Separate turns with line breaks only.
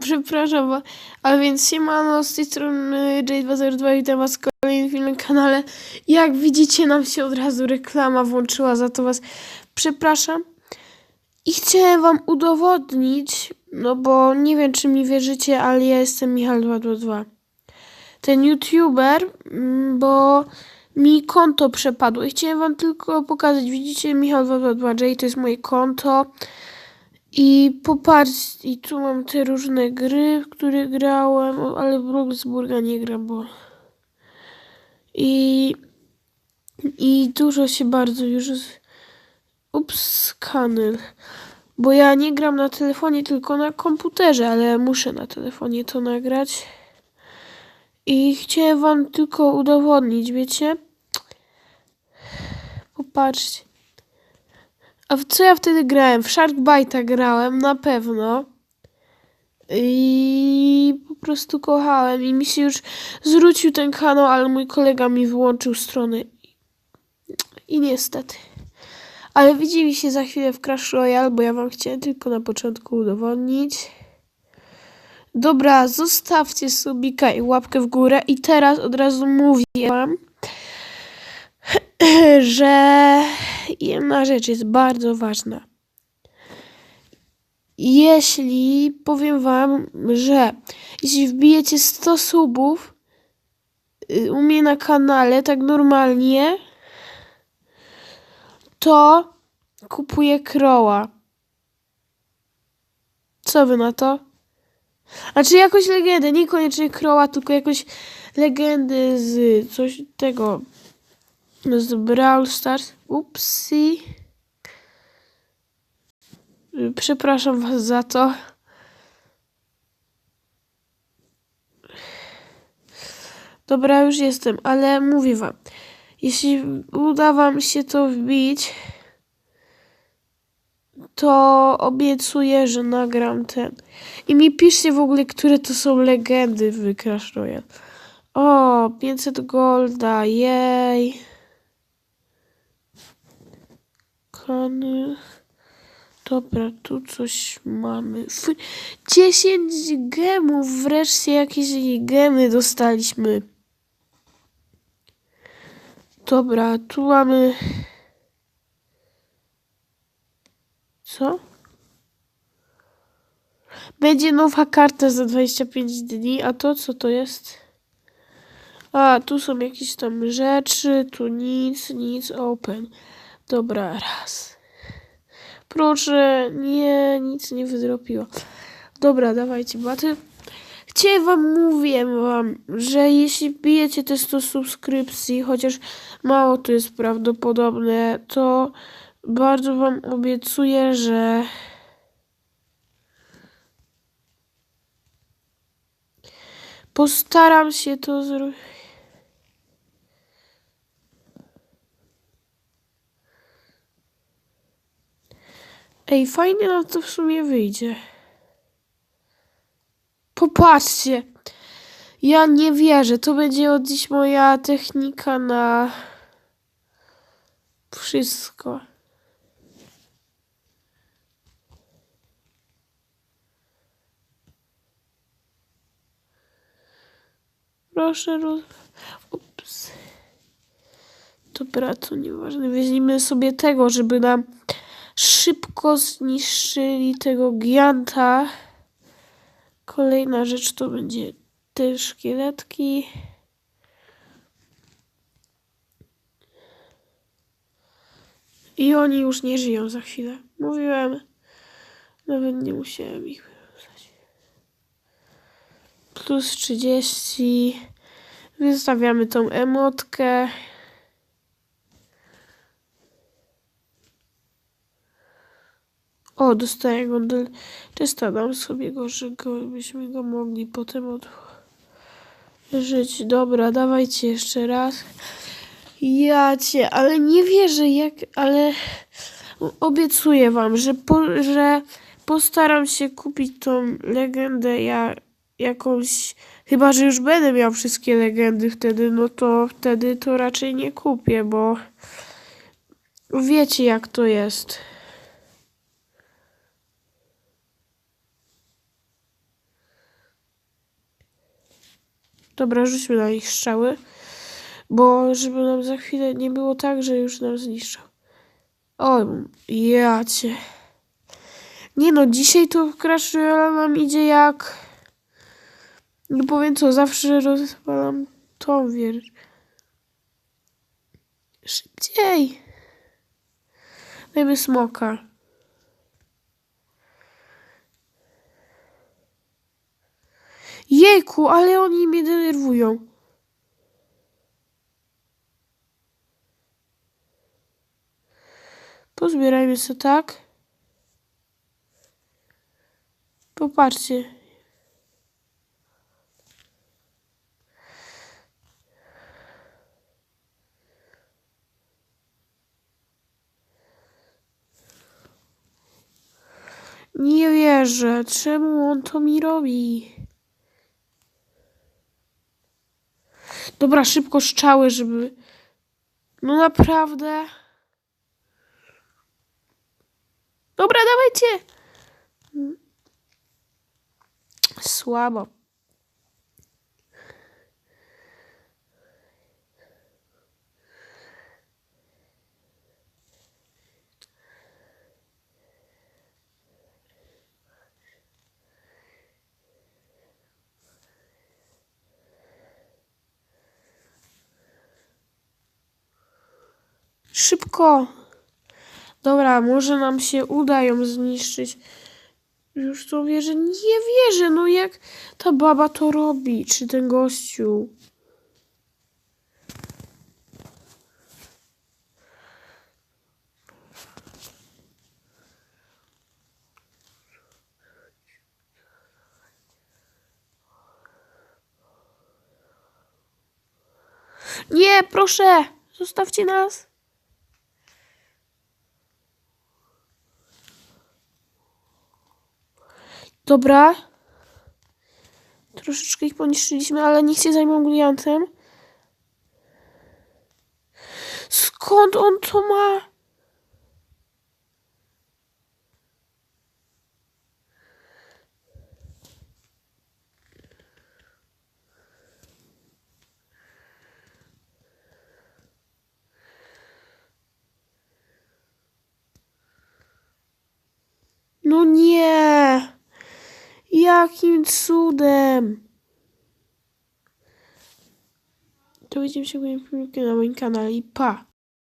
Przepraszam, a więc siemano, z tej strony J202 witam was w kolejnym filmie na kanale. Jak widzicie, nam się od razu reklama włączyła, za to was przepraszam. I chciałem wam udowodnić, no bo nie wiem, czy mi wierzycie, ale ja jestem Michal222. Ten youtuber, mm, bo mi konto przepadło i chciałem wam tylko pokazać, widzicie, Michal222J to jest moje konto. I popatrz, i tu mam te różne gry, w które grałem, ale w Roxburga nie gram, bo... I... I dużo się bardzo już... Ups, kanel. Bo ja nie gram na telefonie, tylko na komputerze, ale muszę na telefonie to nagrać. I chciałem wam tylko udowodnić, wiecie? Popatrzcie. A w co ja wtedy grałem? W Sharkbite'a grałem, na pewno. I po prostu kochałem. I mi się już zwrócił ten kanał, ale mój kolega mi wyłączył stronę. I niestety. Ale widzimy się za chwilę w Crash Royale, bo ja wam chciałem tylko na początku udowodnić. Dobra, zostawcie subika i łapkę w górę. I teraz od razu mówię wam, że jedna rzecz jest bardzo ważna. Jeśli powiem wam, że jeśli wbijecie 100 subów y, u mnie na kanale tak normalnie, to kupuję kroła. Co wy na to? Znaczy jakąś legendę, niekoniecznie kroła, tylko jakąś legendy z coś tego z Brawl Stars. Upsi. Przepraszam was za to. Dobra, już jestem, ale mówię wam. Jeśli uda wam się to wbić, to obiecuję, że nagram ten. I mi piszcie w ogóle, które to są legendy w Clash Royale. O, 500 golda, jej. Kany. Dobra, tu coś mamy. F 10 gemów, wreszcie jakieś gemy dostaliśmy. Dobra, tu mamy. Co? Będzie nowa karta za 25 dni, a to co to jest? A, tu są jakieś tam rzeczy, tu nic, nic, open. Dobra, raz. Proszę, nie, nic nie wydropiło. Dobra, dawajcie baty. Chciałem wam, mówię wam, że jeśli bijecie te 100 subskrypcji, chociaż mało to jest prawdopodobne, to bardzo wam obiecuję, że postaram się to zrobić. Ej, fajnie nam to w sumie wyjdzie. Popatrzcie. Ja nie wierzę. To będzie od dziś moja technika na wszystko. Proszę roz... Ups. Dobra, to nieważne. Weźmiemy sobie tego, żeby nam szybko zniszczyli tego gianta. Kolejna rzecz to będzie te szkieletki. I oni już nie żyją za chwilę. Mówiłem, nawet nie musiałem ich wyrzucać. Plus 30. Wystawiamy tą emotkę. O, dostaję go. Czysta, dam sobie go, że go, byśmy go mogli potem odżyć. Dobra, dawajcie jeszcze raz. Ja cię, ale nie wierzę jak, ale obiecuję wam, że, po, że postaram się kupić tą legendę ja, jakąś, chyba, że już będę miał wszystkie legendy wtedy, no to wtedy to raczej nie kupię, bo wiecie jak to jest. Dobra, rzućmy na nich strzały. Bo żeby nam za chwilę nie było tak, że już nam zniszczą. O, ja cię. Nie no, dzisiaj to Crash Royale nam idzie jak... No powiem co, zawsze rozwalam tą wież. Szybciej. Dajmy smoka. Jejku, ale oni mnie denerwują. Pozbierajmy sobie tak. Popatrzcie. Nie wierzę, czemu on to mi robi? Dobra, szybko strzały, żeby... No naprawdę... Dobra, dawajcie! Słabo. Szybko! Dobra, może nam się uda ją zniszczyć. Już to wierzę. Nie wierzę, no jak ta baba to robi, czy ten gościu. Nie, proszę, zostawcie nas. Dobra. Troszeczkę ich poniszczyliśmy, ale niech się zajmą Goliantem. Skąd on to ma? No nie! Jakim cudem? To widzimy się w kolejnym filmiku na moim kanale i pa!